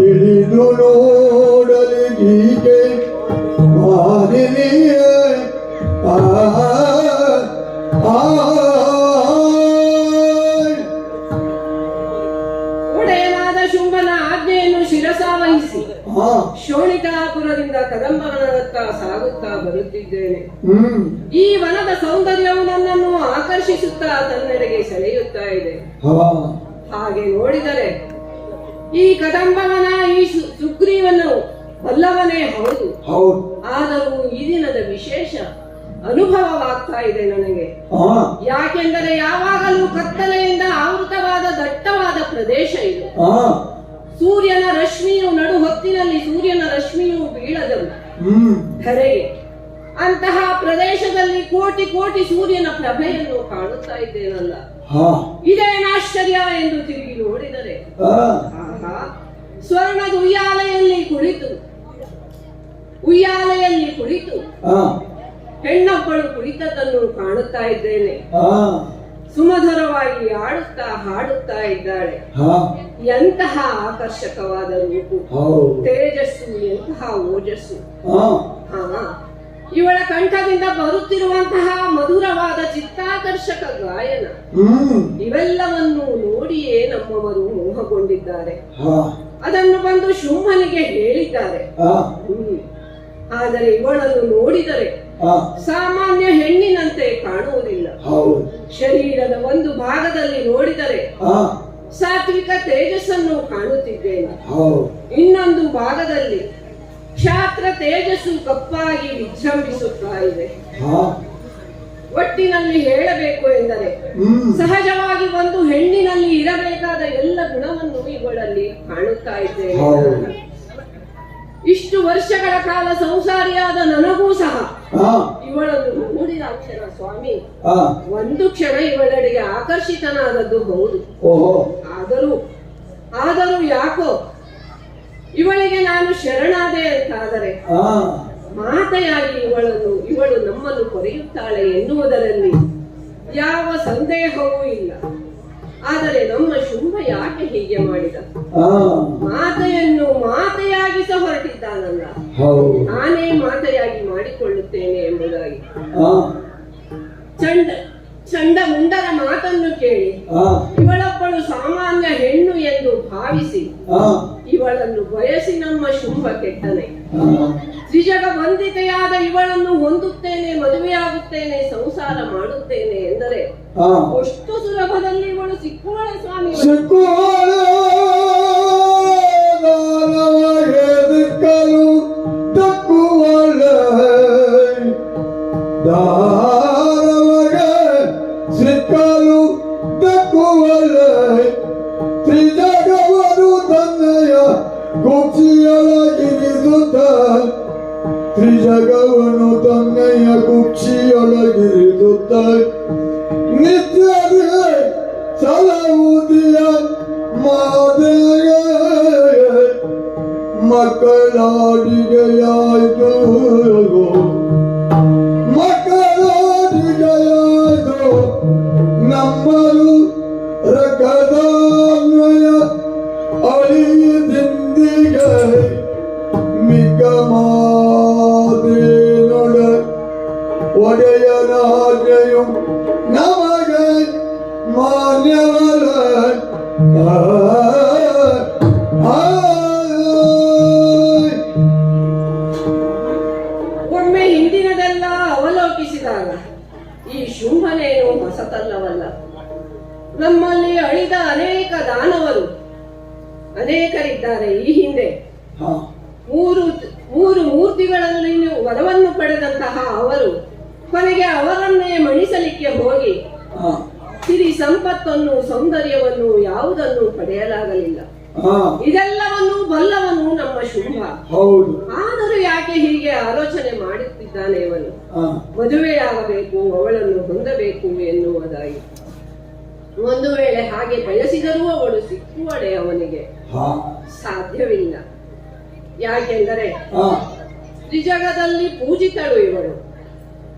ತಿಳಿದು ನೋಡಲಿ ಮಾಲಿನಿಯೇ ಆ ಆ ಒಡೆಯನಾದ ಶುಂಭನ ಆಜ್ಞೆಯನ್ನು ಶಿರಸಾವಹಿಸಿ ಆ ಶೋಣಿತಾಪುರದಿಂದ ಕದಂಬವನದತ್ತ ಸಾಗುತ್ತಾ ಬರುತ್ತಿದ್ದೇನೆ ಈ ವನದ ಸೌಂದರ್ಯವು ನನ್ನನ್ನು ಆಕರ್ಷಿಸುತ್ತಾ ತನ್ನೆಡೆಗೆ ಸೆಳೆಯುತ್ತಾ ಇದೆ ಹಾಗೆ ನೋಡಿದರೆ ಈ ಕದಂಬವನ ಈ ಸುಗ್ರೀವನು ಬಲ್ಲವನೇ ಹೌದು. ಹೌದು. ಆದರೂ ಈ ದಿನದ ವಿಶೇಷ ಅನುಭವವಾಗ್ತಾ ಇದೆ ನನಗೆ. ಯಾಕೆಂದರೆ ಯಾವಾಗಲೂ ಕತ್ತಲೆಯಿಂದ ಆವೃತವಾದ ದಟ್ಟವಾದ ಪ್ರದೇಶ ಇದು. ಸೂರ್ಯನ ರಶ್ಮಿಯು ನಡು ಹೊತ್ತಿನಲ್ಲಿ ಸೂರ್ಯನ ರಶ್ಮಿಯು ಬೀಳದವು. ಧರೆಗೆ ಅಂತಹ ಪ್ರದೇಶದಲ್ಲಿ ಕೋಟಿ ಕೋಟಿ ಸೂರ್ಯನ ಪ್ರಭೆಯನ್ನು ಕಾಣುತ್ತಾ ಇದ್ದೇನಲ್ಲ. ಹಾ. ಇದೇನಾಶ್ಚರ್ಯ ಎಂದು ತಿರುಗಿ ನೋಡಿದರೆ ಸ್ವರ್ಣದ ಉಯ್ಯಾಲೆಯಲ್ಲಿ ಕುಳಿತು. ಉಯ್ಯಾಲೆಯಲ್ಲಿ ಕುಳಿತು. ಹೆಣ್ಣೊಬ್ಬಳು ಕುಳಿತದನ್ನು ಕಾಣುತ್ತಾ ಇದ್ದೇನೆ. ಸುಮಧುರವಾಗಿ ಆಡುತ್ತಾ ಹಾಡುತ್ತಾ ಇದ್ದಾಳೆ. ಎಂತಹ ಆಕರ್ಷಕವಾದ ರೂಪು. ತೇಜಸ್ಸು ಎಂತಹ ಓಜಸ್ಸು. ಹಾ. ಇವಳ ಕಂಠದಿಂದ ಬರುತ್ತಿರುವಂತಹ ಮಧುರವಾದ ಚಿತ್ತಾಕರ್ಷಕ ಗಾಯನ. ಇವೆಲ್ಲವನ್ನು ನೋಡಿಯೇ ನಮ್ಮವರು ಮೋಹಗೊಂಡಿದ್ದಾರೆ. ಅದನ್ನು ಬಂದು ಶುಂಭನಿಗೆ ಹೇಳಿದ್ದಾರೆ. ಆದರೆ ಇವಳನ್ನು ನೋಡಿದರೆ ಸಾಮಾನ್ಯ ಹೆಣ್ಣಿನಂತೆ ಕಾಣುವುದಿಲ್ಲ. ಶರೀರದ ಒಂದು ಭಾಗದಲ್ಲಿ ನೋಡಿದರೆ ಸಾತ್ವಿಕ ತೇಜಸ್ಸನ್ನು ಕಾಣುತ್ತಿದ್ದೇನೆ. ಇನ್ನೊಂದು ಭಾಗದಲ್ಲಿ ಕ್ಷಾತ್ರ ತೇಜಸ್ಸು ಕಪ್ಪಾಗಿ ವಿಜೃಂಭಿಸುತ್ತಾ ಇದೆ ಒಟ್ಟಿನಲ್ಲಿ ಹೇಳಬೇಕು ಎಂದರೆ ಸಹಜವಾಗಿ ಒಂದು ಹೆಣ್ಣಿನಲ್ಲಿ ಇರಬೇಕಾದ ಎಲ್ಲ ಗುಣವನ್ನು ಇವುಗಳಲ್ಲಿ ಕಾಣುತ್ತಾ ಇದ್ದೇನೆ ಇಷ್ಟು ವರ್ಷಗಳ ಕಾಲ ಸಂಸಾರಿಯಾದ ನನಗೂ ಸಹ ಇವಳನ್ನು ನೋಡಿದ ಅಕ್ಷರ ಸ್ವಾಮಿ ಒಂದು ಕ್ಷಣ ಇವಳೆಡೆಗೆ ಆಕರ್ಷಿತನಾದದ್ದು ಹೌದು. ಆದರೂ ಆದರೂ ಯಾಕೋ ಇವಳಿಗೆ ನಾನು ಶರಣಾದೆ ಅಂತಾದರೆ ಆ. ಮಾತೆಯಾಗಿ ಇವಳನ್ನು ಇವಳು ನಮ್ಮನ್ನು ಕೊರೆಯುತ್ತಾಳೆ ಎನ್ನುವುದರಲ್ಲಿ ಯಾವ ಸಂದೇಹವೂ ಇಲ್ಲ. ಆದರೆ ನಮ್ಮ ಶುಂಭ ಯಾಕೆ ಹೀಗೆ ಮಾಡಿದ? ಮಾತೆಯನ್ನು ಮಾತೆಯಾಗಿಸ ಹೊರಟಿದ್ದಾನಲ್ಲ. ನಾನೇ ಮಾತೆಯಾಗಿ ಮಾಡಿಕೊಳ್ಳುತ್ತೇನೆ ಎಂಬುದಾಗಿ. ಚಂಡ ಚಂಡ ಮುಂದರ ಮಾತನ್ನು ಕೇಳಿ. ಇವಳೊಬ್ಬಳು ಸಾಮಾನ್ಯ ಹೆಣ್ಣು ಎಂದು ಭಾವಿಸಿ ಇವಳನ್ನು ಬಯಸಿ ನಮ್ಮ ಶುಂಭ ಕೆಟ್ಟನೆ. ತ್ರಿಜಗ ವಂದಿತೆಯಾದ ಇವಳನ್ನು ಹೊಂದುತ್ತೇನೆ ಮದುವೆಯಾಗುತ್ತೇನೆ ಸಂಸಾರ ಮಾಡುತ್ತೇನೆ ಎಂದರೆ ಅಷ್ಟು ಸುಲಭದಲ್ಲಿ ಇವಳು ಸಿಕ್ಕುವಳೆ ಸ್ವಾಮಿ. ತಕ್ಕುವಳ. ತಕ್ಕುವಳೆ the ಒಡೆಯನಾಜ್ಞೆಯು ನಮಗೆ ಮಾನ್ಯವಲ್ಲ ಒಮ್ಮೆ ಹಿಂದಿನದೆಲ್ಲ ಅವಲೋಕಿಸಿದಾಗ ಈ ಶುಂಭನೇನು ಹೊಸತಲ್ಲವಲ್ಲ ನಮ್ಮಲ್ಲಿ ಅಳಿದ ಅನೇಕ ದಾನವರು ಅನೇಕರಿದ್ದಾರೆ ಈ ಹಿಂದೆ ಮೂರು ಮೂರು ಮೂರ್ತಿಗಳಲ್ಲಿ ವರವನ್ನು ಪಡೆದಂತಹ ಅವರು ಕೊನೆಗೆ ಅವರನ್ನೇ ಮಣಿಸಲಿಕ್ಕೆ ಹೋಗಿ ಸಿರಿ ಸಂಪತ್ತನ್ನು ಸೌಂದರ್ಯವನ್ನು ಯಾವುದನ್ನು ಪಡೆಯಲಾಗಲಿಲ್ಲ. ಇದೆಲ್ಲವನ್ನು ಬಲ್ಲವನು ನಮ್ಮ ಶುಭ. ಹೌದು. ಆದರೂ ಯಾಕೆ ಹೀಗೆ ಆಲೋಚನೆ ಮಾಡುತ್ತಿದ್ದಾನೆ ಇವನು ಮದುವೆಯಾಗಬೇಕು ಅವಳನ್ನು ಹೊಂದಬೇಕು ಎನ್ನುವುದಾಗಿ. ಒಂದು ವೇಳೆ ಹಾಗೆ ಬಯಸಿದರೂ ಅವಳು ಸಿಕ್ಕುವಳೆ ಅವನಿಗೆ. ಸಾಧ್ಯವಿಲ್ಲ. ಯಾಕೆಂದರೆ ತ್ರಿಜಗದಲ್ಲಿ ಪೂಜಿತಳು ಇವಳು.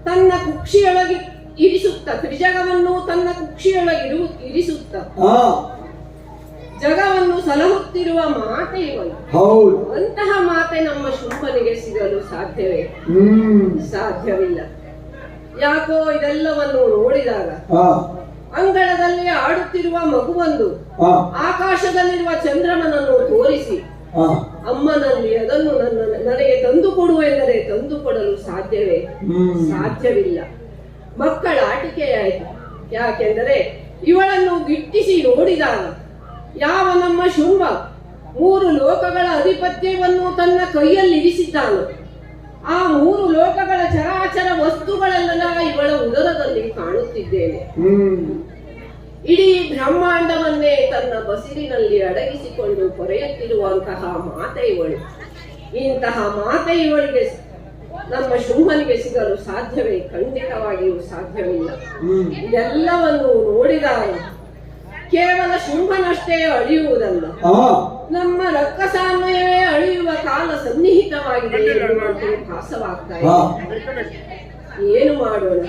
ತನ್ನ ಕುಕ್ಷಿಯೊಳಗೆ ಇರಿಸುತ್ತ ತ್ರಿಜಗವನ್ನು ತನ್ನ ಕುಕ್ಷಿಯೊಳಗಿರು ಇರಿಸುತ್ತ. ಜಗವನ್ನು ಸಲಹುತ್ತಿರುವ ಮಾತೆ ಹೌದು. ಅಂತಹ ಮಾತೆ ನಮ್ಮ ಶುಂಭನಿಗೆ ಸಿಗಲು ಸಾಧ್ಯವೇ? ಹ್ಮ್. ಸಾಧ್ಯವಿಲ್ಲ. ಯಾಕೋ ಇದೆಲ್ಲವನ್ನು ನೋಡಿದಾಗ ಅಂಗಳದಲ್ಲಿ ಆಡುತ್ತಿರುವ ಮಗುವೊಂದು ಆಕಾಶದಲ್ಲಿರುವ ಚಂದ್ರಮನನ್ನು ತೋರಿಸಿ ಅಮ್ಮನಲ್ಲಿ ಅದನ್ನು ನನ್ನ ನನಗೆ ತಂದು ಕೊಡುವ ಎಂದರೆ ತಂದು ಕೊಡಲು ಸಾಧ್ಯವೇ? ಸಾಧ್ಯವಿಲ್ಲ. ಮಕ್ಕಳ ಆಟಿಕೆಯಾಯಿತು ಯಾಕೆಂದರೆ ಇವಳನ್ನು ಗಿಟ್ಟಿಸಿ ನೋಡಿದಾಗ ಯಾವ ನಮ್ಮ ಶುಂಭ ಮೂರು ಲೋಕಗಳ ಅಧಿಪತ್ಯವನ್ನು ತನ್ನ ಕೈಯಲ್ಲಿ ಇರಿಸಿದ್ದಾನು ಆ ಮೂರು ಲೋಕಗಳ ಚರಾಚರ ವಸ್ತುಗಳೆಲ್ಲ ಇವಳ ಉದರದಲ್ಲಿ ಕಾಣುತ್ತಿದ್ದೇನೆ. ಇಡೀ ಬ್ರಹ್ಮಾಂಡವನ್ನೇ ತನ್ನ ಬಸಿರಿನಲ್ಲಿ ಅಡಗಿಸಿಕೊಂಡು ಕೊರೆಯುತ್ತಿರುವಂತಹ ಮಾತೆ ಇವಳು ಇಂತಹ ಮಾತೆ ಇವಳಿಗೆ ನಮ್ಮ ಶುಂಭನಿಗೆ ಸಿಗಲು ಸಾಧ್ಯವೇ? ಖಂಡಿತವಾಗಿಯೂ ಸಾಧ್ಯವಿಲ್ಲ. ಇದೆಲ್ಲವನ್ನು ನೋಡಿದಾಗ ಕೇವಲ ಶುಂಭನಷ್ಟೇ ಅಳಿಯುವುದಲ್ಲ. ನಮ್ಮ ರಕ್ಕಸಾನ್ವಯವೇ ಅಳಿಯುವ ಕಾಲ ಸನ್ನಿಹಿತವಾಗಿದೆ ಎನ್ನುವಂತೆ ಭಾಸವಾಗ್ತಾ ಇದೆ. ಏನು ಮಾಡೋಣ?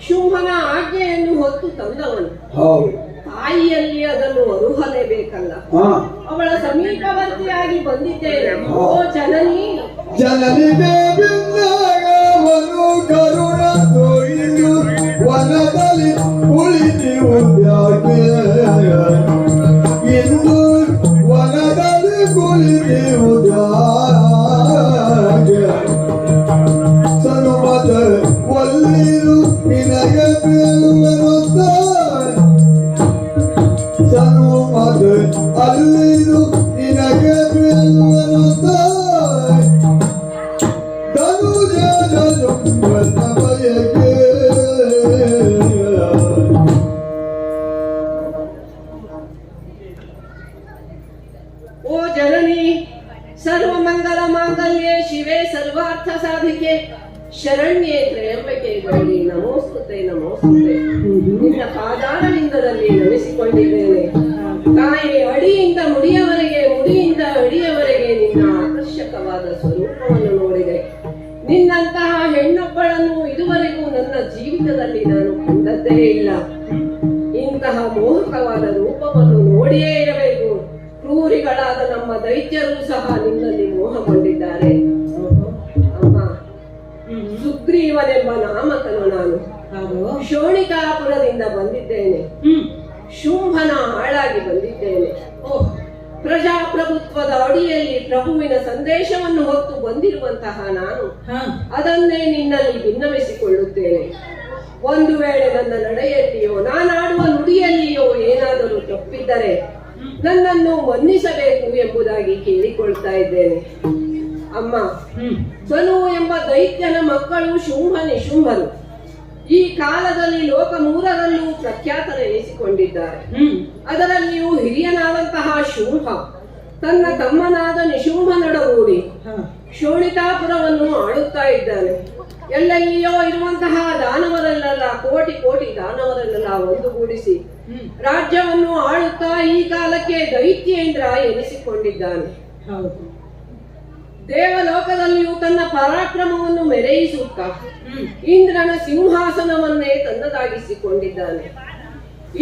ಶುಂಭನ ಆಜ್ಞೆಯನ್ನು ಹೊತ್ತು ತಂದವನು ಹೌದು. ತಾಯಿಯಲ್ಲಿ ಅದನ್ನು ಅರುಹಲೇಬೇಕಲ್ಲ. ಬೇಕಲ್ಲ ಅವಳ ಸಮೀಪವರ್ತಿಯಾಗಿ ಬಂದಿದ್ದೇನೆ. ಓ ಜನನಿ. ಜನನಿ ದೇವಿಂದಾಗವನು ಕರುಣ ತೋಯಿದು ವನದಲ್ಲಿ ಇಂದು ವನದಲ್ಲಿ ಶೋಣಿಕಾಪುರದಿಂದ ಬಂದಿದ್ದೇನೆ. ಶುಂಭನ ಹಾಳಾಗಿ ಬಂದಿದ್ದೇನೆ. ಪ್ರಜಾಪ್ರಭುತ್ವದ ಅಡಿಯಲ್ಲಿ ಪ್ರಭುವಿನ ಸಂದೇಶವನ್ನು ಹೊತ್ತು ಬಂದಿರುವಂತಹ ನಾನು ಅದನ್ನೇ ನಿನ್ನಲ್ಲಿ ಭಿನ್ನವಿಸಿಕೊಳ್ಳುತ್ತೇನೆ ಒಂದು ವೇಳೆ ನನ್ನ ನಡೆಯಲ್ಲಿಯೋ ನಾನಾಡುವ ನುಡಿಯಲ್ಲಿಯೋ ಏನಾದರೂ ತಪ್ಪಿದ್ದರೆ ನನ್ನನ್ನು ಮನ್ನಿಸಬೇಕು ಎಂಬುದಾಗಿ ಕೇಳಿಕೊಳ್ತಾ ಇದ್ದೇನೆ. ಅಮ್ಮ ಧನು ಎಂಬ ದೈತ್ಯನ ಮಕ್ಕಳು ಶುಂಭ ನಿಶುಂಭರು ಈ ಕಾಲದಲ್ಲಿ ಲೋಕ ಮೂರರಲ್ಲೂ ಪ್ರಖ್ಯಾತರೆನಿಸಿಕೊಂಡಿದ್ದಾರೆ ಅದರಲ್ಲಿಯೂ ಹಿರಿಯನಾದಂತಹ ಶುಂಭ ತನ್ನ ತಮ್ಮನಾದ ನಿಶುಂಭನೊಡಗೂಡಿ ಶೋಣಿತಾಪುರವನ್ನು ಆಳುತ್ತಾ ಇದ್ದಾನೆ. ಎಲ್ಲೆಲ್ಲಿಯೋ ಇರುವಂತಹ ದಾನವರಲ್ಲೆಲ್ಲ ಕೋಟಿ ಕೋಟಿ ದಾನವರನ್ನೆಲ್ಲ ಒಂದುಗೂಡಿಸಿ ರಾಜ್ಯವನ್ನು ಆಳುತ್ತಾ ಈ ಕಾಲಕ್ಕೆ ದೈತ್ಯೇಂದ್ರ ಎನಿಸಿಕೊಂಡಿದ್ದಾನೆ. ದೇವಲೋಕದಲ್ಲಿಯೂ ತನ್ನ ಪರಾಕ್ರಮವನ್ನು ಮೆರೆಯಿಸುತ್ತಾ ಇಂದ್ರನ ಸಿಂಹಾಸನವನ್ನೇ ತನ್ನದಾಗಿಸಿಕೊಂಡಿದ್ದಾನೆ.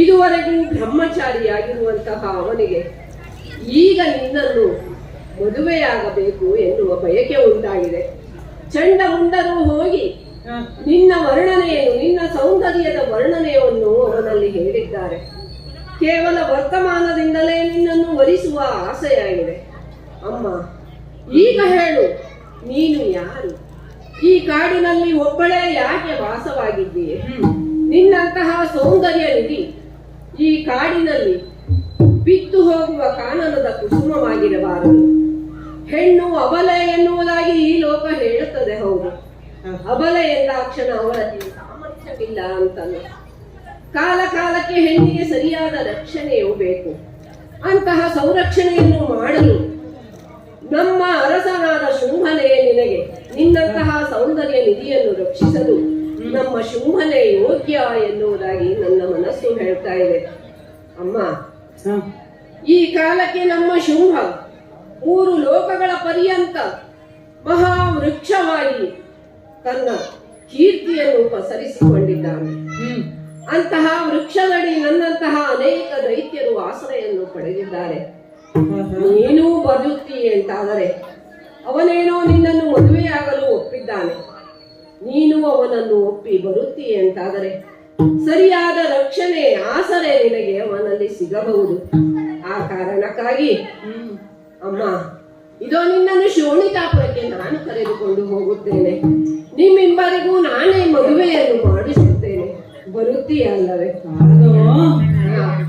ಇದುವರೆಗೂ ಬ್ರಹ್ಮಚಾರಿಯಾಗಿರುವಂತಹ ಅವನಿಗೆ ಈಗ ನಿನ್ನನ್ನು ಮದುವೆಯಾಗಬೇಕು ಎನ್ನುವ ಬಯಕೆ ಉಂಟಾಗಿದೆ. ಚಂಡಮುಂಡರು ಹೋಗಿ ನಿನ್ನ ವರ್ಣನೆಯನ್ನು ನಿನ್ನ ಸೌಂದರ್ಯದ ವರ್ಣನೆಯನ್ನು ಅವನಲ್ಲಿ ಹೇಳಿದ್ದಾರೆ. ಕೇವಲ ವರ್ತಮಾನದಿಂದಲೇ ನಿನ್ನನ್ನು ವರಿಸುವ ಆಸೆಯಾಗಿದೆ. ಅಮ್ಮ ಈಗ ಹೇಳು ನೀನು ಯಾರು? ಈ ಕಾಡಿನಲ್ಲಿ ಒಬ್ಬಳೇ ಯಾಕೆ ವಾಸವಾಗಿದ್ದೀಯೆ? ನಿನ್ನಂತಹ ಸೌಂದರ್ಯ ನಿಧಿ ಈ ಕಾಡಿನಲ್ಲಿ ಬಿತ್ತು ಹೋಗುವ ಕಾನನದ ಕುಸುಮವಾಗಿರಬಾರದು. ಹೆಣ್ಣು ಅಬಲೆ ಎನ್ನುವುದಾಗಿ ಈ ಲೋಕ ಹೇಳುತ್ತದೆ ಹೌದು. ಅಬಲೆ ಎಂದಾಕ್ಷಣ ಅವರಲ್ಲಿ ಸಾಮರ್ಥ್ಯವಿಲ್ಲ ಅಂತಲ್ಲ ಕಾಲ ಕಾಲಕ್ಕೆ ಹೆಣ್ಣಿಗೆ ಸರಿಯಾದ ರಕ್ಷಣೆಯೂ ಬೇಕು. ಅಂತಹ ಸಂರಕ್ಷಣೆಯನ್ನು ಮಾಡಲು ನಮ್ಮ ಅರಸನಾದ ಶುಂಭನೆಯೇ ನಿನಗೆ ನಿನ್ನಂತಹ ಸೌಂದರ್ಯ ನಿಧಿಯನ್ನು ರಕ್ಷಿಸಲು ನಮ್ಮ ಶುಂಭನೆ ಯೋಗ್ಯ ಎನ್ನುವುದಾಗಿ ನನ್ನ ಮನಸ್ಸು ಹೇಳ್ತಾ ಇದೆ. ಅಮ್ಮ ಈ ಕಾಲಕ್ಕೆ ನಮ್ಮ ಶುಂಭ ಮೂರು ಲೋಕಗಳ ಪರ್ಯಂತ ಮಹಾವೃಕ್ಷವಾಗಿ ತನ್ನ ಕೀರ್ತಿಯನ್ನು ಪಸರಿಸಿಕೊಂಡಿದ್ದಾನೆ. ಅಂತಹ ವೃಕ್ಷದಡಿ ನನ್ನಂತಹ ಅನೇಕ ದೈತ್ಯರು ಆಶ್ರಯವನ್ನು ಪಡೆದಿದ್ದಾರೆ. ನೀನೂ ಬರುತ್ತೀಯೆ ಅಂತಾದರೆ ಅವನೇನೋ ನಿನ್ನನ್ನು ಮದುವೆಯಾಗಲು ಒಪ್ಪಿದ್ದಾನೆ. ನೀನು ಅವನನ್ನು ಒಪ್ಪಿ ಬರುತ್ತೀಯ ಅಂತಾದರೆ ಸರಿಯಾದ ರಕ್ಷಣೆ ಆಸರೆ ನಿನಗೆ ಅವನಲ್ಲಿ ಸಿಗಬಹುದು. ಆ ಕಾರಣಕ್ಕಾಗಿ ಅಮ್ಮ ಇದೋ ನಿನ್ನನ್ನು ಶೋಣಿತಾಪುರಕ್ಕೆ ನಾನು ಕರೆದುಕೊಂಡು ಹೋಗುತ್ತೇನೆ. ನಿಮ್ಮಿಬ್ಬರಿಗೂ ನಾನೇ ಮದುವೆಯನ್ನು ಮಾಡಿಸುತ್ತೇನೆ. ಬರುತ್ತೀಯಲ್ಲವೇ? ಹಾ.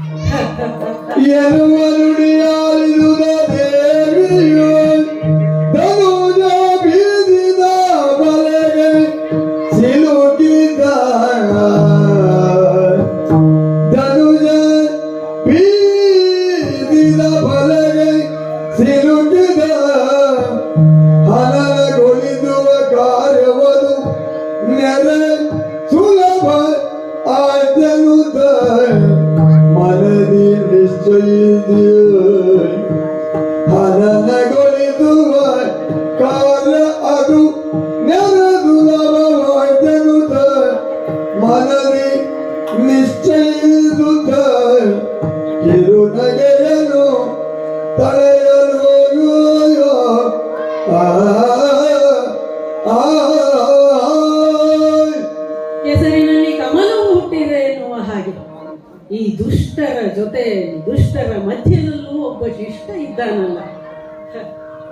ಜೊತೆ ದುಷ್ಟರ ಮಧ್ಯದಲ್ಲೂ ಒಬ್ಬ ಶಿಷ್ಟ ಇದ್ದಾನಲ್ಲ.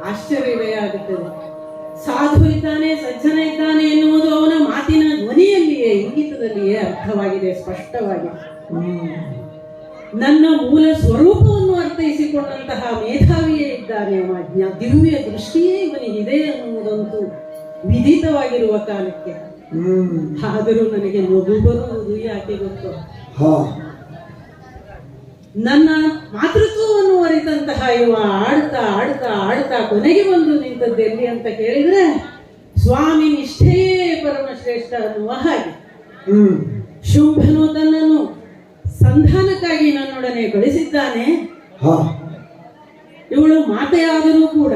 ಆಶ್ಚರ್ಯವೇ ಆಗುತ್ತದೆ ಸಾಧು ಇದ್ದಾನೆ ಸಜ್ಜನ ಇದ್ದಾನೆ ಎನ್ನುವುದು ಅವನ ಮಾತಿನ ಧ್ವನಿಯಲ್ಲಿಯೇ ಇಂಗಿತದಲ್ಲಿಯೇ ಅರ್ಥವಾಗಿದೆ ಸ್ಪಷ್ಟವಾಗಿ ನನ್ನ ಮೂಲ ಸ್ವರೂಪವನ್ನು ಅರ್ಥೈಸಿಕೊಂಡಂತಹ ಮೇಧಾವಿಯೇ ಇದ್ದಾನೆ ಅವ ಜ್ಞಾ ದಿವ್ಯ ದೃಷ್ಟಿಯೇ ಇವನಿಗಿದೆ ಅನ್ನುವುದಂತೂ ವಿಧಿತವಾಗಿರುವ ಕಾಲಕ್ಕೆ. ಆದರೂ ನನಗೆ ನಗು ಬರುವುದು ಯಾಕೆ ಗೊತ್ತು? ನನ್ನ ಮಾತೃತ್ವವನ್ನು ಅರಿತಂತಹ ಇವ ಆಡ್ತಾ ಆಡ್ತಾ ಆಡ್ತಾ ಕೊನೆಗೆ ಬಂದು ನಿಂತದ್ದು ಎಲ್ಲಿ ಅಂತ ಕೇಳಿದ್ರೆ ಸ್ವಾಮಿ ನಿಷ್ಠೆಯೇ ಪರಮಶ್ರೇಷ್ಠ ಅನ್ನುವ ಹಾಗೆ. ಹ್ಮ್. ಶುಂಭನು ತನ್ನನ್ನು ಸಂಧಾನಕ್ಕಾಗಿ ನನ್ನೊಡನೆ ಕಳಿಸಿದ್ದಾನೆ. ಇವಳು ಮಾತೆಯಾದರೂ ಕೂಡ.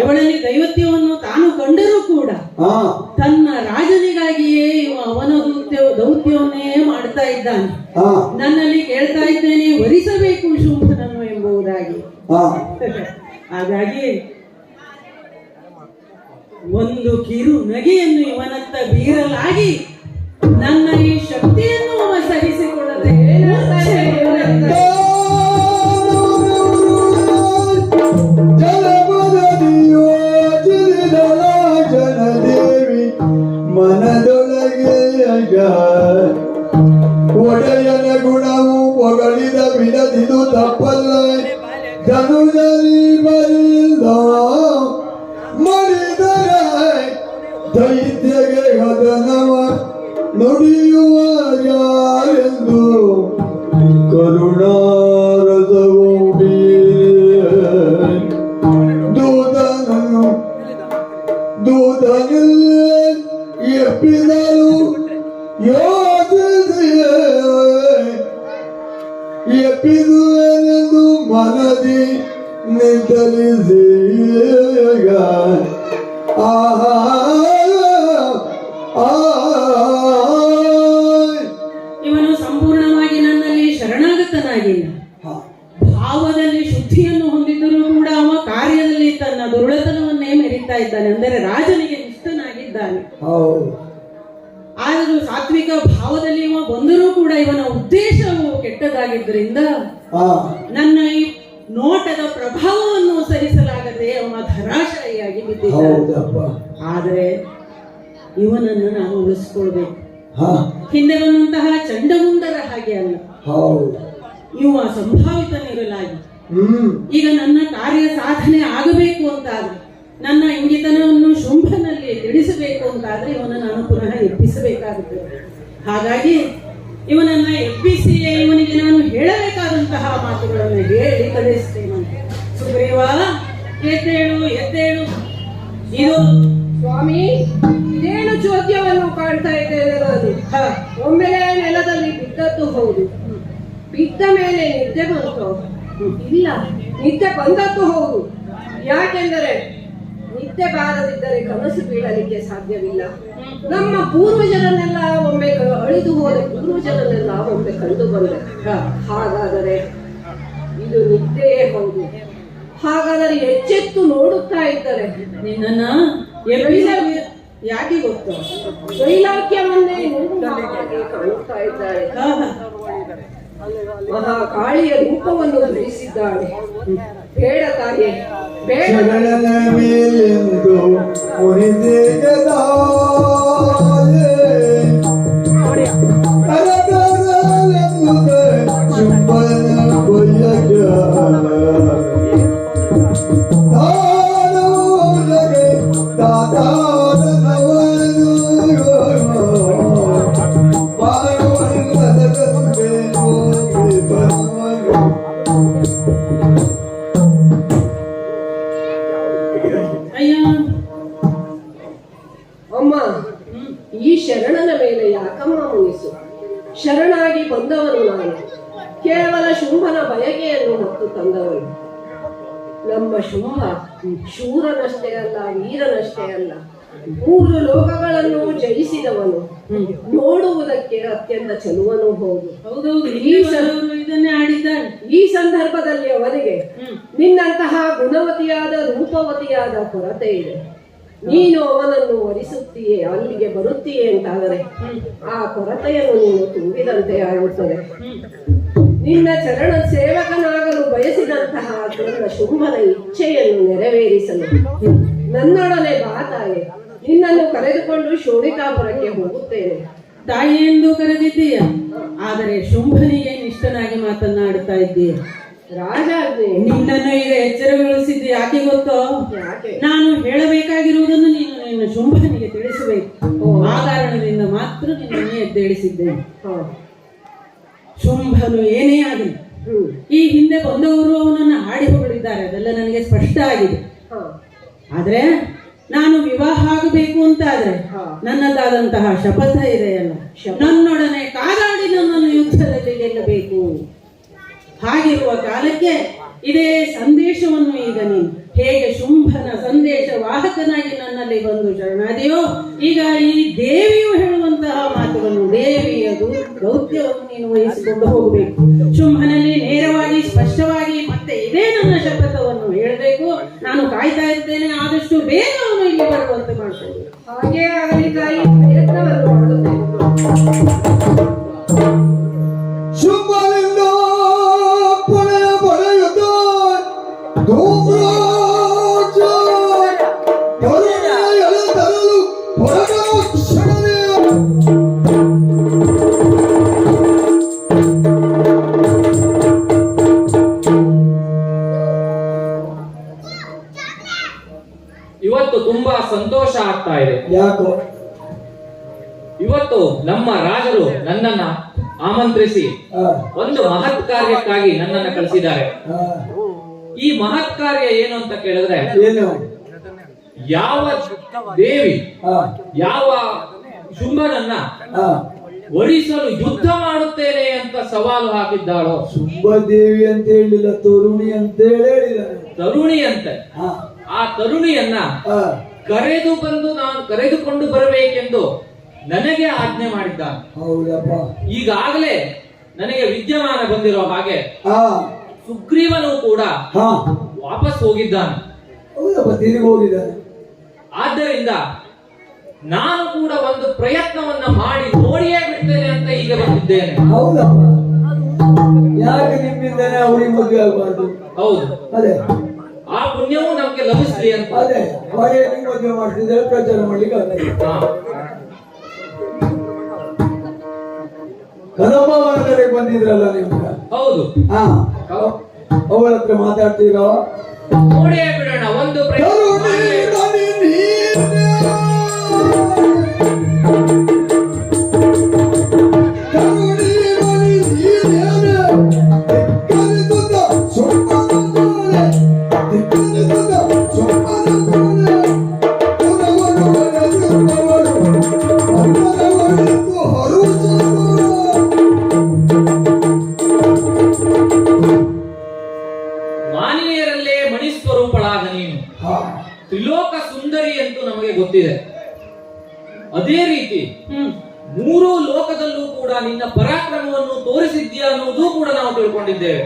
ಇವಳಲ್ಲಿ ದೈವತ್ಯವನ್ನು ತಾನು ಕಂಡರೂ ಕೂಡ ಹಾ ತನ್ನ ರಾಜನಿಗಾಗಿಯೇ ಇವ ಅವನ ದೌತ್ಯ ದೌತ್ಯವನ್ನೇ ಮಾಡ್ತಾ ಇದ್ದಾನೆ. ನನ್ನಲ್ಲಿ ಕೇಳ್ತಾ ಇದ್ದೇನೆ ವರಿಸಬೇಕು ಶುಂಭನನ್ನು ಎಂಬುದಾಗಿ. ಹಾ ಹಾಗಾಗಿ ಒಂದು ಕಿರು ನಗೆಯನ್ನು ಇವನತ್ತ ಬೀರಲಾಗಿ ನನ್ನ ಈ ಶಕ್ತಿಯನ್ನು ಅವ ಸಹಿಸಿಕೊಳ್ಳದೆ ಒಡೆಯನ ಗುಣವು ಹೊಗಳಿದ ಬಿಡದಿದು ತಪ್ಪಲ್ಲ. ಧನುಜಲಿ ಇದ್ದಾನೆ ಅಂದರೆ ರಾಜನಿಗೆ ನಿಷ್ಠನಾಗಿದ್ದಾನೆ ಹೌದು. ಆದರೂ ಸಾತ್ವಿಕ ಭಾವದಲ್ಲಿ ಇವ ಬಂದರೂ ಕೂಡ ಇವನ ಉದ್ದೇಶವು ಕೆಟ್ಟದಾಗಿದ್ದರಿಂದ ನನ್ನ ಈ ನೋಟದ ಪ್ರಭಾವವನ್ನು ಸರಿಸಲಾಗದೆ ಅವನ ಧರಾಶಾಯಿಯಾಗಿ ಬಿದ್ದಿದ್ದಾನೆ. ಆದರೆ ಇವನನ್ನು ನಾವು ಉಳಿಸ್ಕೊಳ್ಬೇಕು. ಹಿಂದೆ ಬಂದಂತಹ ಚಂಡಮುಂಡರ ಹಾಗೆ ಅಲ್ಲ. ಹೌದು. ಇವ ಸಂಭಾವಿತನಿರಲಾಗಿ ಈಗ ನನ್ನ ಕಾರ್ಯ ಸಾಧನೆ ಆಗಬೇಕು ಅಂತಾದ್ರೆ ನನ್ನ ಇಂಗಿತನವನ್ನು ಶುಂಭನಲ್ಲಿ ತಿಳಿಸಬೇಕು ಅಂತಾದ್ರೆ ಇವನ ನಾನು ಪುನಃ ಎಬ್ಬಿಸಬೇಕಾಗುತ್ತದೆ ಹಾಗಾಗಿ ಇವನನ್ನ ಎಬ್ಬಿಸಿ ಇವನಿಗೆ ನಾನು ಹೇಳಬೇಕಾದಂತಹ ಮಾತುಗಳನ್ನು ಹೇಳಿ ಕಲಿಸ್ತೇನೆ ಸುಗ್ರೀವ ಎದ್ದೇಳು ಎದ್ದೇಳು. ಇದು ಸ್ವಾಮಿ ಇದೇನು ಚೋದ್ಯವನ್ನು ಕಾಣ್ತಾ ಇದ್ದೇನೆ ನಾನು ಒಮ್ಮೆಲೆ ನೆಲದಲ್ಲಿ ಬಿದ್ದದ್ದು ಹೌದು. ಬಿದ್ದ ಮೇಲೆ ನಿದ್ದೆ ಬಂತು. ಇಲ್ಲ ನಿದ್ದೆ ಬಂದದ್ದು ಹೌದು. ಯಾಕೆಂದರೆ ನಿದ್ದೆ ಬಾರದಿದ್ದರೆ ಕನಸು ಬೀಳಲಿಕ್ಕೆ ಸಾಧ್ಯವಿಲ್ಲ. ನಮ್ಮ ಪೂರ್ವಜರನ್ನೆಲ್ಲ ಒಮ್ಮೆ ಅಳಿದು ಹೋದ ಪೂರ್ವಜರನ್ನೆಲ್ಲ ಒಮ್ಮೆ ಕಂಡು ಬಂದ ಹಾಗಾದರೆ ಇದು ನಿದ್ದೆಯೇ ಹೌದು. ಹಾಗಾದರೆ ಎಚ್ಚೆತ್ತು ನೋಡುತ್ತಾ ಇದ್ದರೆ ನಿನ್ನ ಯಾಕೆ ಗೊತ್ತು? ಹಾಗೆ ಕಾಣುತ್ತಾ ಇದ್ದಾರೆ. ಮಹಾ ಮಹಾಕಾಳಿಯ ರೂಪವನ್ನು ಧರಿಸಿದ್ದಾಳೆ. ಬೇಡ ತಾಯಿ ಬೇಡ ಶರಣನ ಮೇಲೆಂದು ಮುನಿದೇಗದಾಯೆ ಶೂರನಷ್ಟೇ ಅಲ್ಲ ವೀರನಷ್ಟೇ ಅಲ್ಲ. ಮೂರು ಲೋಕಗಳನ್ನು ಜಯಿಸಿದವನು ನೋಡುವುದಕ್ಕೆ ಅತ್ಯಂತ ಚಲುವನು ಹೌದು ಹೌದೌದು ಇದನ್ನೇ ಈ ಸಂದರ್ಭದಲ್ಲಿ ಅವರಿಗೆ ನಿನ್ನಂತಹ ಗುಣವತಿಯಾದ ರೂಪವತಿಯಾದ ಕೊರತೆ ಇದೆ. ನೀನು ಅವನನ್ನು ವರಿಸುತ್ತೀಯೇ ಅಲ್ಲಿಗೆ ಬರುತ್ತೀಯೇ ಅಂತಾದರೆ ಆ ಕೊರತೆಯನ್ನು ನೀನು ತುಂಬಿದಂತೆ ಆಗುತ್ತದೆ ನಿನ್ನ ಚರಣ ಸೇವಕನಾಗಲು ಬಯಸಿದಂತಹ ನನ್ನ ಶುಂಭನ ಇಚ್ಛೆಯನ್ನು ನೆರವೇರಿಸಲು. ನನ್ನೊಡನೆ ಬಾ ತಾಯಿ. ನಿನ್ನನ್ನು ಕರೆದುಕೊಂಡು ಶೋಣಿತಾಪುರಕ್ಕೆ ಹೋಗುತ್ತೇನೆ. ತಾಯಿ ಎಂದು ಕರೆದಿದ್ದೀಯ. ಆದರೆ ಶುಂಭನಿಗೆ ನಿಷ್ಠನಾಗಿ ಮಾತನ್ನಾಡುತ್ತಾ ಇದ್ದೀಯ. ರಾಜ ನಿನ್ನನ್ನು ಈಗ ಎಚ್ಚರಗೊಳಿಸಿದ್ದು ಯಾಕೆ ಗೊತ್ತೋ? ನಾನು ಹೇಳಬೇಕಾಗಿರುವುದನ್ನು ನೀನು ನಿನ್ನ ಶುಂಭನಿಗೆ ತಿಳಿಸಬೇಕು. ಆ ಕಾರಣದಿಂದ ಮಾತ್ರ ನಿನ್ನನ್ನೇ ಎದ್ದೇಳಿಸಿದ್ದೇನೆ. ಶುಂಭನು ಏನೇ ಆಗಲಿ ಈ ಹಿಂದೆ ಬಂದವರು ಅವನನ್ನು ಹಾಡಿ ಹೊಗಳಿದ್ದಾರೆ ಅದೆಲ್ಲ ನನಗೆ ಸ್ಪಷ್ಟ ಆಗಿದೆ. ಆದ್ರೆ ನಾನು ವಿವಾಹ ಆಗಬೇಕು ಅಂತ ಆದ್ರೆ. ನನ್ನದಾದಂತಹ ಶಪಥ ಇದೆಯಲ್ಲ ನನ್ನೊಡನೆ ಕಾದಾಡಿ ನನ್ನನ್ನು ಯುದ್ಧದಲ್ಲಿ ಗೆಲ್ಲಬೇಕು. ಹಾಗಿರುವ ಕಾಲಕ್ಕೆ ಇದೇ ಸಂದೇಶವನ್ನು ಈಗ ನೀನು ಹೇಗೆ ಶುಂಭನ ಸಂದೇಶ ವಾಹಕನಾಗಿ ನನ್ನಲ್ಲಿ ಬಂದು ಶರಣಾದಿಯೋ, ಈಗ ಈ ದೇವಿಯು ಹೇಳುವಂತಹ ಮಾತುಗಳನ್ನು ದೇವಿಯದು ಗೌತ್ಯವನ್ನು ನೀನು ವಹಿಸಿಕೊಂಡು ಹೋಗಬೇಕು. ಶುಂಭನಲ್ಲಿ ನೇರವಾಗಿ, ಸ್ಪಷ್ಟವಾಗಿ ಮತ್ತೆ ಇದೇ ನನ್ನ ಶಪಥವನ್ನು ಹೇಳಬೇಕು. ನಾನು ಕಾಯ್ತಾ ಇರ್ತೇನೆ ಆದಷ್ಟು ಬೇಗ ಅವನು ಇಲ್ಲಿ ಬರುವಂತೆ ಮಾಡ್ತೇನೆ ಹಾಗೆ ಆಗಲಿ ತಾಯಿ, ಪ್ರಯತ್ನವನ್ನು ಮಾಡುತ್ತೇನೆ. ಕಳಿಸಿದ್ದಾರೆ ಈ ಮಹತ್ ಕಾರ್ಯ ಏನು ಅಂತ ಕೇಳಿದ್ರೆ ಯಾವ ದೇವಿ ಯಾವ ಶುಂಭನನ್ನ ಒಡಿಸಲು ಯುದ್ಧ ಮಾಡುತ್ತೇನೆ ಅಂತ ಸವಾಲು ಹಾಕಿದ್ದಾಳೋ? ಶುಂಭದೇವಿ ಅಂತ ಹೇಳಿಲ್ಲ ತರುಣಿ ಅಂತ ಹೇಳಿ ಹೇಳಿದ್ದಾರೆ. ತರುಣಿ ಅಂತ. ಆ, ತರುಣಿಯನ್ನ ಕರೆದು ಬಂದು ನಾನು ಕರೆದುಕೊಂಡು ಬರಬೇಕೆಂದು ನನಗೆ ಆಜ್ಞೆ ಮಾಡಿದ್ದಾನೆ. ಈಗಾಗಲೇ ನನಗೆ ವಿದ್ಯಮಾನ ಬಂದಿರೋ ಹಾಗೆ ಸುಗ್ರೀವನು ಕೂಡ ಹಾ. ವಾಪಸ್ ಹೋಗಿದ್ದಾನೆ. ಹೌದಪ್ಪ ತಿರುಗಿ ಹೋಗಿದ್ದಾನೆ. ಆದ್ದರಿಂದ ನಾನು ಕೂಡ ಒಂದು ಪ್ರಯತ್ನವನ್ನ ಮಾಡಿ ನೋಡಿಯೇ ಬಿಡ್ತೇನೆ ಅಂತ ಈಗ ಬಂದಿದ್ದೇನೆ. ಹೌದಪ್ಪ. ಯಾಕೆ ನಿಮ್ಮಿಂದನೇ ಅವರಿಗೆ ಮದುವೆ ಆಗಬಾರ್ದು? ಹೌದು. ಅದೇ. ಆ ಪುಣ್ಯವು ನಮ್ಗೆ ಲಭಿಸ್ಲಿ ಅಂತ. ಅದೇ. ಹೊಡೆ ನೀವು ಮದುವೆ ಮಾಡ್ತಿದ್ದಾರೆ ಪ್ರಚಾರ ಮಾಡ್ಲಿಕ್ಕೆ. ಕದಂಬವನ ಕಡೆಗೆ ಬಂದಿದ್ರಲ್ಲ ನೀವು ಹೌದು. ಹಾ. ಅವಳ ಹತ್ರ ಮಾತಾಡ್ತೀರೋ ಬಿಡೋಣ ಒಂದು ಪ್ರಯತ್ನ ಅದೇ ರೀತಿ ಮೂರು ಲೋಕದಲ್ಲೂ ಕೂಡ ನಿನ್ನ ಪರಾಕ್ರಮವನ್ನು ತೋರಿಸಿದ್ಯಾ ಅನ್ನೋದು ಕೂಡ ನಾವು ತಿಳ್ಕೊಂಡಿದ್ದೇವೆ.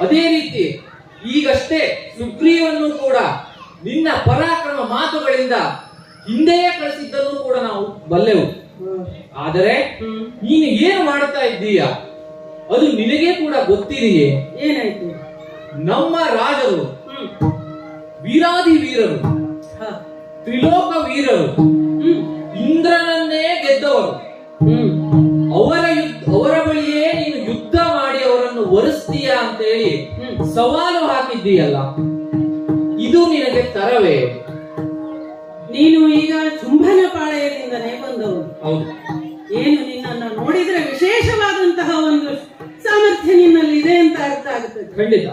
ಅದೇ ರೀತಿ ಈಗಷ್ಟೇ ಸುಗ್ರೀವನ್ನು ಕೂಡ ನಿನ್ನ ಪರಾಕ್ರಮ ಮಾತುಗಳಿಂದ ಹಿಂದೆಯೇ ಕಳಿಸಿದ್ದನ್ನು ಕೂಡ ನಾವು ಬಲ್ಲೆವು. ಆದರೆ ನೀನು ಏನು ಮಾಡುತ್ತಾ ಇದ್ದೀಯ? ಅದು ನಿನಗೆ ಕೂಡ ಗೊತ್ತಿದೆಯೇ? ಏನಾಯ್ತು? ನಮ್ಮ ರಾಜರು ವೀರಾದಿ ವೀರರು ತ್ರಿಲೋಕ ವೀರರು ಇಂದ್ರನನ್ನೇ ಗೆದ್ದವರು. ಅವರ ಯುದ್ಧ ಅವರ ಬಳಿಯೇ ನೀನು ಯುದ್ಧ ಮಾಡಿ ಅವರನ್ನು ಒರೆಸ್ತೀಯ ಅಂತ ಹೇಳಿ ಸವಾಲು ಹಾಕಿದ್ದೀಯಲ್ಲ ಇದು ನಿನಗೆ ತರವೇ? ನೀನು ಈಗ ಚುಂಬನ ಪಾಳೆಯದಿಂದನೇ ಬಂದವರು ಹೌದು. ಏನು ನಿನ್ನನ್ನು ನೋಡಿದ್ರೆ ವಿಶೇಷವಾದಂತಹ ಒಂದು ಸಾಮರ್ಥ್ಯ ನಿನ್ನಲ್ಲಿ ಇದೆ ಅಂತ ಅರ್ಥ ಆಗುತ್ತೆ ಖಂಡಿತ.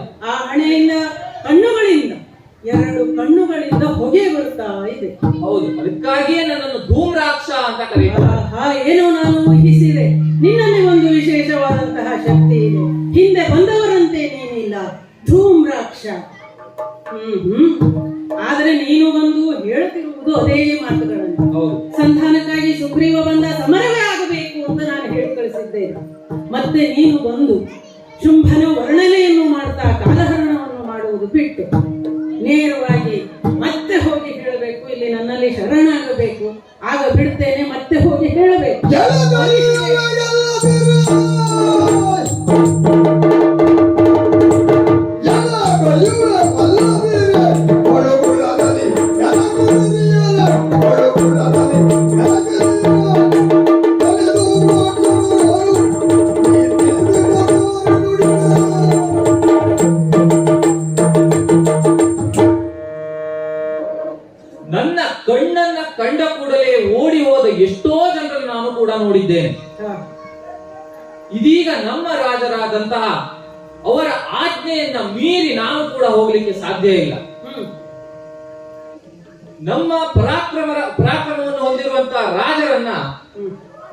ಆಗ ಮತ್ತೆ ಹೋಗಿ ಹೇಳಬೇಕು.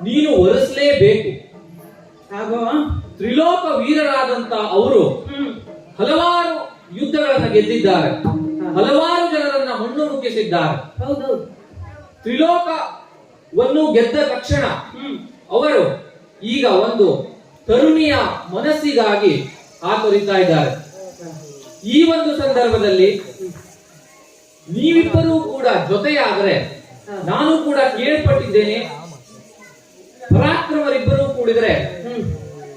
ನೀನು ಒರೆಸಲೇಬೇಕು ತ್ರಿಲೋಕ ವೀರರಾದಂತ ಅವರು ಹಲವಾರು ಯುದ್ಧಗಳನ್ನ ಗೆದ್ದಿದ್ದಾರೆ. ಹಲವಾರು ಜನರನ್ನ ಮಣ್ಣು ಮುಗಿಸಿದ್ದಾರೆ ತ್ರಿಲೋಕವನ್ನು ಗೆದ್ದ ತಕ್ಷಣ ಅವರು ಈಗ ಒಂದು ತರುಣಿಯ ಮನಸ್ಸಿಗಾಗಿ ಆತರಿತಾ ಇದ್ದಾರೆ. ಈ ಒಂದು ಸಂದರ್ಭದಲ್ಲಿ ನೀವಿಬ್ಬರೂ ಕೂಡ ಜೊತೆಯಾದರೆ ನಾನು ಕೂಡ ಕೇಳ್ಪಟ್ಟಿದ್ದೇನೆ. ಪರಾಕ್ರಮರಿಬ್ಬರೂ ಕೂಡಿದ್ರೆ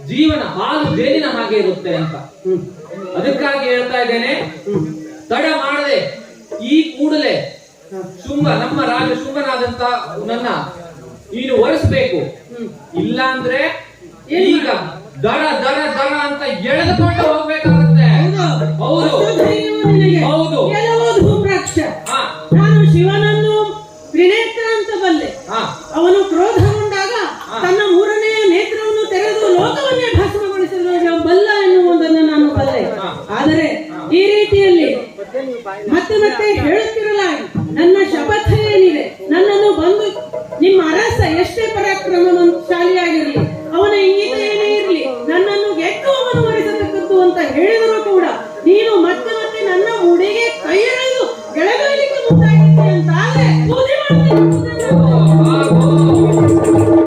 ಜೀವನ ಹಾಲು ಜೇನಿನ ಹಾಗೆ ಇರುತ್ತೆ ಅಂತ. ಅದಕ್ಕಾಗಿ ಹೇಳ್ತಾ ಇದ್ದೇನೆ. ತಡ ಮಾಡದೆ ಈ ಕೂಡಲೇ. ಶುಂಭ ನಮ್ಮ ರಾಜ ಶುಂಭನಾದಂತ ನನ್ನ ನೀನು ಒರೆಸ್ಬೇಕು. ಇಲ್ಲ ಅಂದ್ರೆ ಈಗ ದರ ದರ ದರ ಅಂತ ಎಳೆದುಕೊಂಡು ಹೋಗ್ಬೇಕಾಗುತ್ತೆ. ಹೌದು. ಹೌದು. ನಾನು ಶಿವನನ್ನು ತ್ರಿನೇತ್ರ ಅಂತ ಬಲ್ಲೆ ಹಾ ಅವನು ಕ್ರೋಧಗೊಂಡಾಗ ತನ್ನ ಮೂರನೆಯ ನೇತ್ರವನ್ನು ತೆರೆದು ಲೋಕವನ್ನೇ ಭಸ್ಮಗೊಳಿಸಲು ಬಲ್ಲ ಎನ್ನುವುದನ್ನು ನಾನು ಬಲ್ಲೆ. ಆದರೆ ಈ ರೀತಿಯಲ್ಲಿ ಮತ್ತೆ ಮತ್ತೆ ಹೇಳುತ್ತಿರಲಾಗಿ ನನ್ನ ಶಪಥ ಏನಿದೆ? ನನ್ನನ್ನು ಬಂದು ನಿಮ್ಮ ಅರಸ ಎಷ್ಟೇ ಪರಾಕ್ರಮಶಾಲಿಯಾಗಿರಲಿ ಅವನ ಇಂಗಿತ